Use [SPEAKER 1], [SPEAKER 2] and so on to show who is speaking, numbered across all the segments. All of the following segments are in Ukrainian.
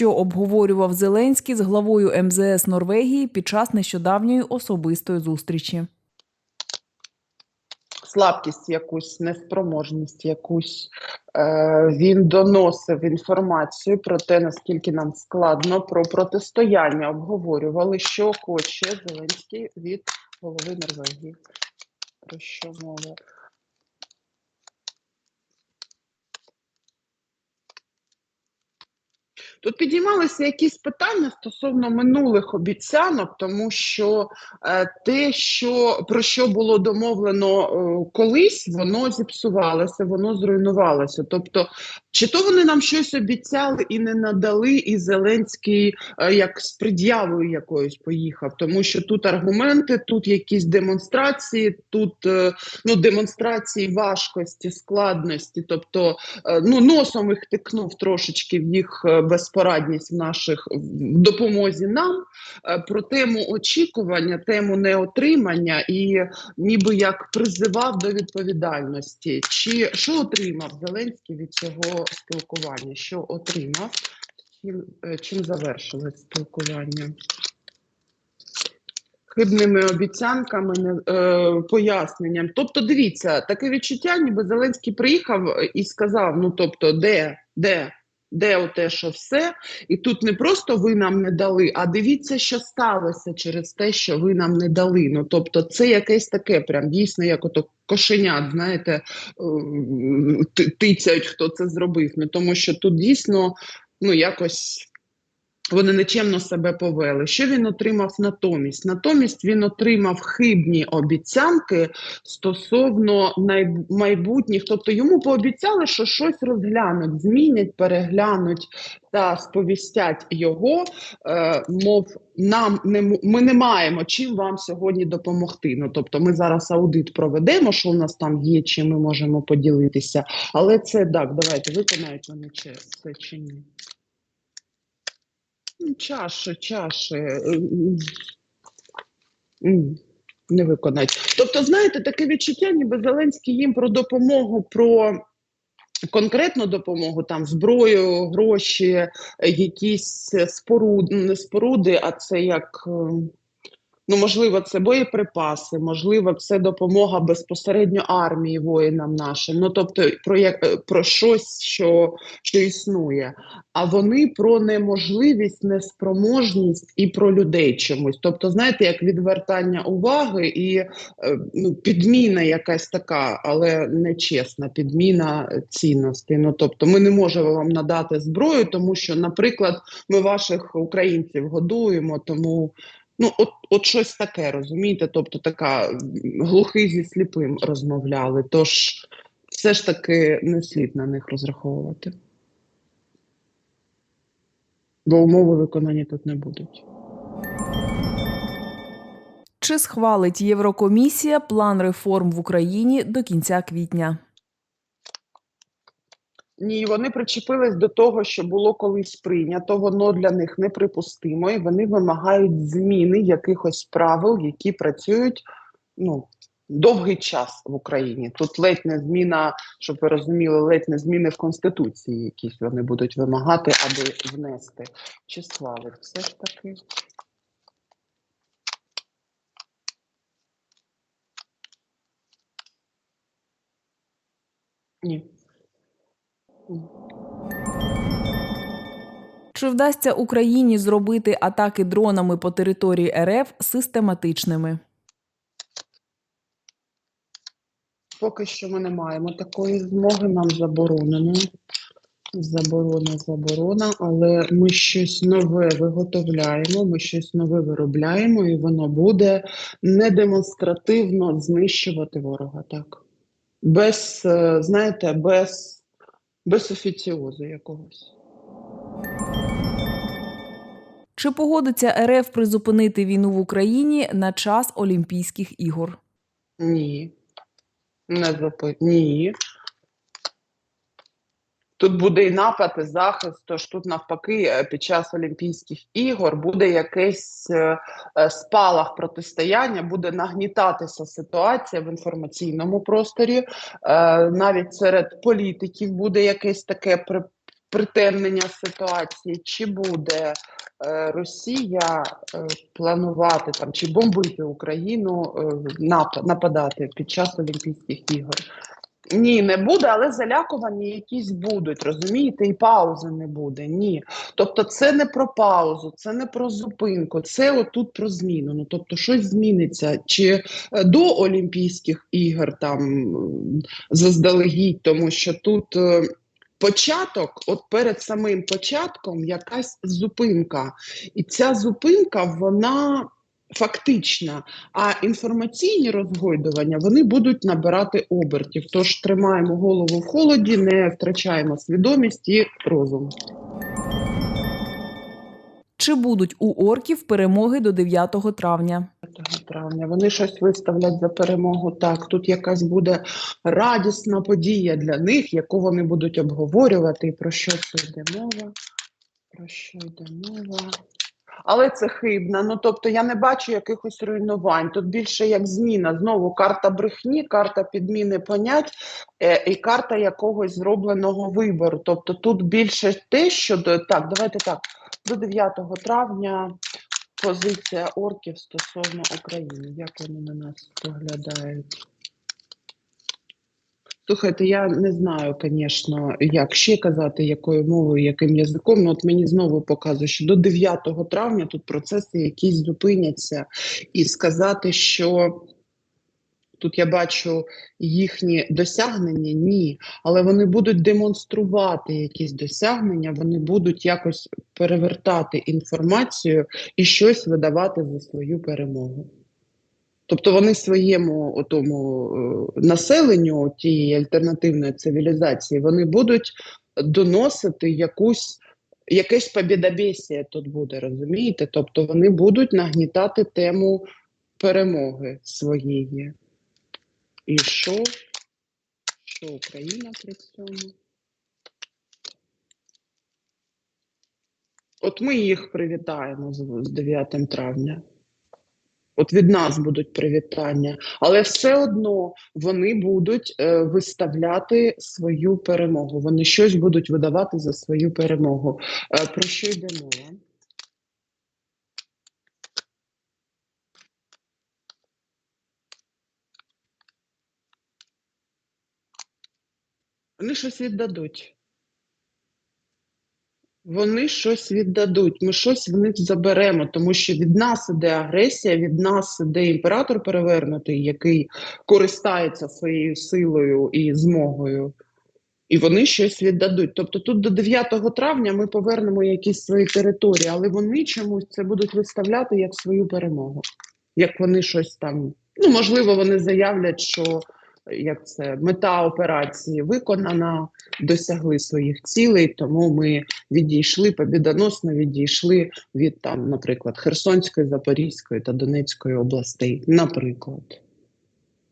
[SPEAKER 1] що обговорював Зеленський з главою МЗС Норвегії під час нещодавньої особистої зустрічі.
[SPEAKER 2] слабкість, якусь неспроможність, якусь е, він доносив інформацію про те, наскільки нам складно про протистояння. Обговорювали, що хоче Зеленський від голови Норвегії. Про що мова? Тут підіймалися якісь питання стосовно минулих обіцянок, тому що е, те, що про що було домовлено е, колись, воно зіпсувалося, воно зруйнувалося. Тобто, чи то вони нам щось обіцяли і не надали, і Зеленський е, як з пред'явою якоюсь поїхав, тому що тут аргументи, тут якісь демонстрації, тут ну, демонстрації важкості, складності, тобто ну, носом їх тикнув трошечки в їх е, безпорадність в наших в допомозі нам е, про тему очікування, тему неотримання і ніби як призивав до відповідальності. Чи що отримав Зеленський від цього спілкування? Що отримав? Чим, е, чим завершилось спілкування? Хибними обіцянками, е, поясненням. Тобто, дивіться, таке відчуття, ніби Зеленський приїхав і сказав: ну тобто, де, де, де оте, що все, і тут не просто ви нам не дали, а дивіться, що сталося через те, що ви нам не дали. Ну тобто, це якесь таке, прям дійсно, як ото кошенят, знаєте, тицять, тицяють, хто це зробив. Ну тому що тут дійсно ну якось. Вони нечемно себе повели. Що він отримав натомість? Натомість він отримав хибні обіцянки стосовно майбутніх. Тобто йому пообіцяли, що щось розглянуть, змінять, переглянуть та сповістять його. Е, мов нам не ми не маємо чим вам сьогодні допомогти. Ну тобто, ми зараз аудит проведемо, що у нас там є, чим ми можемо поділитися. Але це так, давайте виконають вони чи- це чи ні. Ну, Чаші, чаші. м, Не виконать. Тобто, знаєте, таке відчуття, ніби Зеленський їм про допомогу, про конкретну допомогу, там зброю, гроші, е, якісь споруди, споруди, а це як. Ну, можливо, це боєприпаси, можливо, це допомога безпосередньо армії воїнам нашим. Ну тобто про як е, про щось, що, що існує. А вони про неможливість, неспроможність і про людей чомусь. Тобто, знаєте, як відвертання уваги і е, ну, підміна якась така, але нечесна підміна цінностей. Ну тобто, ми не можемо вам надати зброю, тому що, наприклад, ми ваших українців годуємо, тому. Ну, от, от щось таке, розумієте? Тобто така глухий зі сліпим розмовляли. Тож все ж таки не слід на них розраховувати. Бо умови виконання тут не будуть.
[SPEAKER 1] Чи схвалить Єврокомісія план реформ в Україні до кінця квітня?
[SPEAKER 2] Ні, вони причепились до того, що було колись прийнято, воно для них неприпустимо, і вони вимагають зміни якихось правил, які працюють ну, довгий час в Україні. Тут ледь не зміна, щоб ви розуміли, ледь не зміни в Конституції, якісь вони будуть вимагати, аби внести. Чи схвалить все ж таки? Ні.
[SPEAKER 1] Чи вдасться Україні зробити атаки дронами по території РФ систематичними?
[SPEAKER 2] Поки що ми не маємо такої змоги, нам заборонено. Заборона, заборона, але ми щось нове виготовляємо, ми щось нове виробляємо, і воно буде не демонстративно знищувати ворога, так. Без, е, знаєте, без, без офіціозу якогось.
[SPEAKER 1] Чи погодиться РФ призупинити війну в Україні на час Олімпійських ігор?
[SPEAKER 2] Ні. Не. Ні. Тут буде і напад, і захист, тож тут навпаки е, під час Олімпійських ігор буде якийсь е, е, спалах протистояння, буде нагнітатися ситуація в інформаційному просторі, навіть серед політиків буде якесь таке при- притемнення ситуації, чи буде Росія планувати там чи бомбити Україну, нападати під час Олімпійських ігор. Ні, не буде, але залякування якісь будуть, розумієте, і паузи не буде. Ні. Тобто, це не про паузу, це не про зупинку, це отут про зміну. Ну тобто, щось зміниться чи е, до Олімпійських ігор там заздалегідь, тому що тут. е, Початок, от перед самим початком, якась зупинка, і ця зупинка вона фактична. А інформаційні розгойдування вони будуть набирати обертів. Тож тримаємо голову в холоді, не втрачаємо свідомість і розум.
[SPEAKER 1] Чи будуть у орків перемоги до 9 травня?
[SPEAKER 2] 5 травня вони щось виставлять за перемогу. Так, тут якась буде радісна подія для них, яку вони будуть обговорювати. І про що це йде мова? Про що йде мова? Але це хибна. Ну тобто я не бачу якихось руйнувань. Тут більше як зміна. Знову карта брехні, карта підміни понять е, і карта якогось зробленого вибору. Тобто тут більше те, що до так, давайте так. До 9 травня позиція орків стосовно України. Як вони на нас поглядають? Слухайте, я не знаю, звісно, як ще казати, якою мовою, яким язиком. Ну, от мені знову показує, що до 9 травня тут процеси якісь зупиняться, і сказати, що тут я бачу їхні досягнення, ні, але вони будуть демонструвати якісь досягнення, вони будуть якось перевертати інформацію і щось видавати за свою перемогу. Тобто вони своєму отому е, населенню тієї альтернативної цивілізації вони будуть доносити якусь якесь побєдобєсія тут буде, розумієте? Тобто вони будуть нагнітати тему перемоги своєї. І що? Що Україна при цьому? От ми їх привітаємо з 9 травня. От від нас будуть привітання, але все одно вони будуть е, виставляти свою перемогу. Вони щось будуть видавати за свою перемогу. Е, про що йде мова? Вони щось віддадуть. Вони щось віддадуть, ми щось в них заберемо, тому що від нас іде агресія, від нас іде імператор перевернутий, який користається своєю силою і змогою, і вони щось віддадуть. Тобто тут до 9 травня ми повернемо якісь свої території, але вони чомусь це будуть виставляти як свою перемогу. Як вони щось там, ну можливо, вони заявлять, що як це мета операції виконана, досягли своїх цілей, тому ми відійшли побідоносно відійшли від там, наприклад, Херсонської, Запорізької та Донецької областей. Наприклад,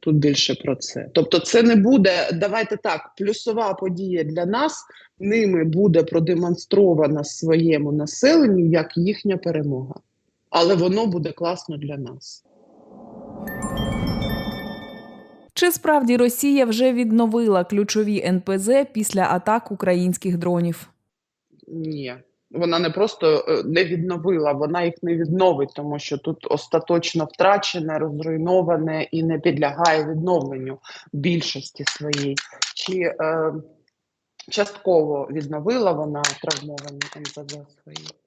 [SPEAKER 2] тут більше про це. Тобто, це не буде, давайте так, плюсова подія для нас. Ними буде продемонстрована своєму населенню як їхня перемога, але воно буде класно для нас.
[SPEAKER 1] Чи справді Росія вже відновила ключові НПЗ після атак українських дронів?
[SPEAKER 2] Ні, вона не просто е, не відновила, вона їх не відновить, тому що тут остаточно втрачене, розруйноване і не підлягає відновленню більшості своїй. Чи е, частково відновила вона травмовані НПЗ свої?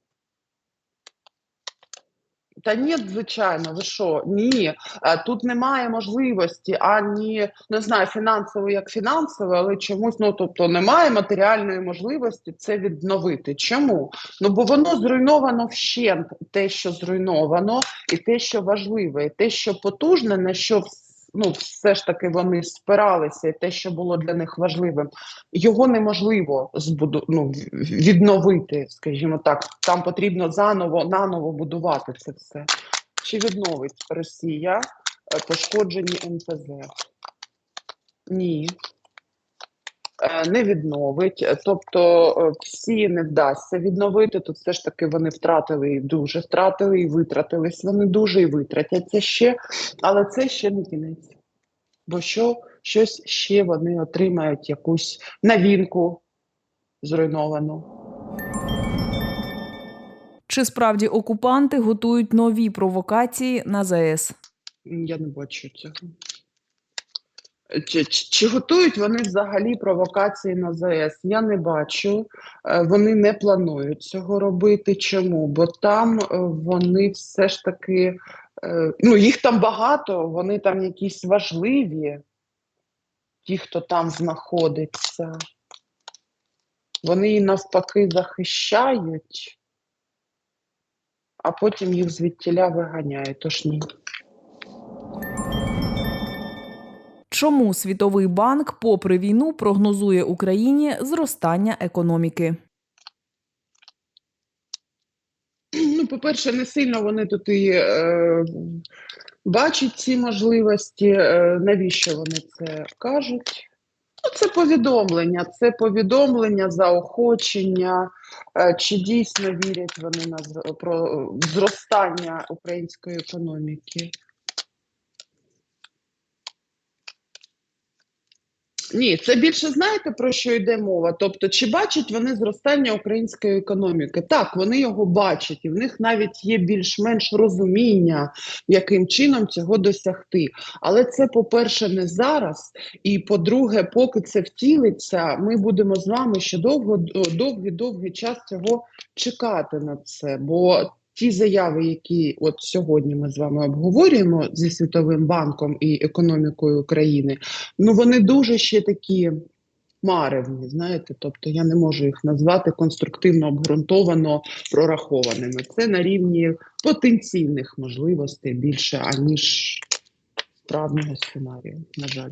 [SPEAKER 2] Та ні, звичайно, ви що? Ні, Е, тут немає можливості ані не знаю, фінансово як фінансово, але чомусь ну тобто немає матеріальної можливості це відновити. Чому? Ну бо воно зруйновано вщент, те, що зруйновано, і те, що важливе, і те, що потужне, на що вс- ну, все ж таки вони спиралися, і те, що було для них важливим, його неможливо збуду, ну, відновити, скажімо так. Там потрібно заново наново будувати це все. Чи відновить Росія е, пошкоджені НПЗ? Ні. Е, Не відновить, тобто е, всі не вдасться відновити. Тут все ж таки вони втратили і дуже втратили і витратились. Вони дуже і витратяться ще, але це ще не кінець. Бо що щось ще вони отримають якусь новинку, зруйновано.
[SPEAKER 1] Чи справді окупанти готують нові провокації на ЗАЕС?
[SPEAKER 2] Я не бачу цього. Чи, чи, чи готують вони взагалі провокації на ЗАЕС? Я не бачу. Е, Вони не планують цього робити. Чому? Бо там е, вони все ж таки, е, ну їх там багато, вони там якісь важливі, ті, хто там знаходиться. Вони її навпаки захищають, а потім їх звідтіля виганяють. Тож ні.
[SPEAKER 1] Чому Світовий банк, попри війну, прогнозує Україні зростання економіки?
[SPEAKER 2] Ну, по-перше, не сильно вони тут і е, бачать ці можливості. Е, навіщо вони це кажуть? Ну, це повідомлення, це повідомлення, заохочення. Е, чи дійсно вірять вони на зростання української економіки? Ні, це більше знаєте про що йде мова? Тобто, чи бачать вони зростання української економіки? Так, вони його бачать, і в них навіть є більш-менш розуміння, яким чином цього досягти. Але це, по-перше, не зараз. І по-друге, поки це втілиться, ми будемо з вами ще довго довгий довгий час цього чекати на це. Бо ті заяви, які от сьогодні ми з вами обговорюємо зі Світовим банком і економікою України, ну вони дуже ще такі маревні, знаєте, тобто я не можу їх назвати конструктивно обґрунтовано прорахованими. Це на рівні потенційних можливостей більше, аніж справжнього сценарію, на жаль.